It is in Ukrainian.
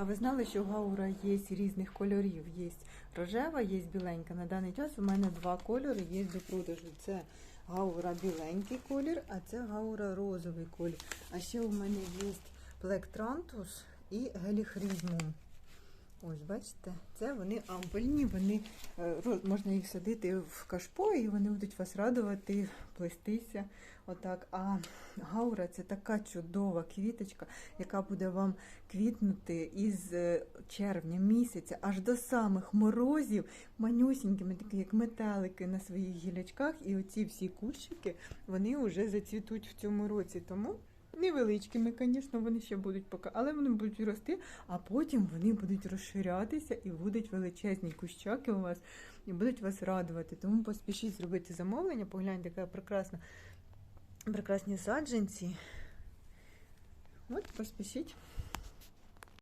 А ви знали, що гаура є різних кольорів? Є рожева, є біленька. На даний час у мене два кольори є до продажу. Це гаура біленький колір, а це гаура розовий колір. А ще у мене є плектрантус і геліхрізмум. Ось, бачите, це вони ампельні, вони е, можна їх садити в кашпо, і вони будуть вас радувати, плестися. Отак. А гаура це така чудова квіточка, яка буде вам квітнути із е, червня місяця аж до самих морозів, манюсінькими, такі як метелики на своїх гілячках. І оці всі кущики вони вже зацвітуть в цьому році. Тому невеличкими, звісно, вони ще будуть поки, але вони будуть рости, а потім вони будуть розширятися і будуть величезні кущаки у вас і будуть вас радувати. Тому поспішіть зробити замовлення. Погляньте, яка прекрасна, прекрасні саджанці. От, поспішіть.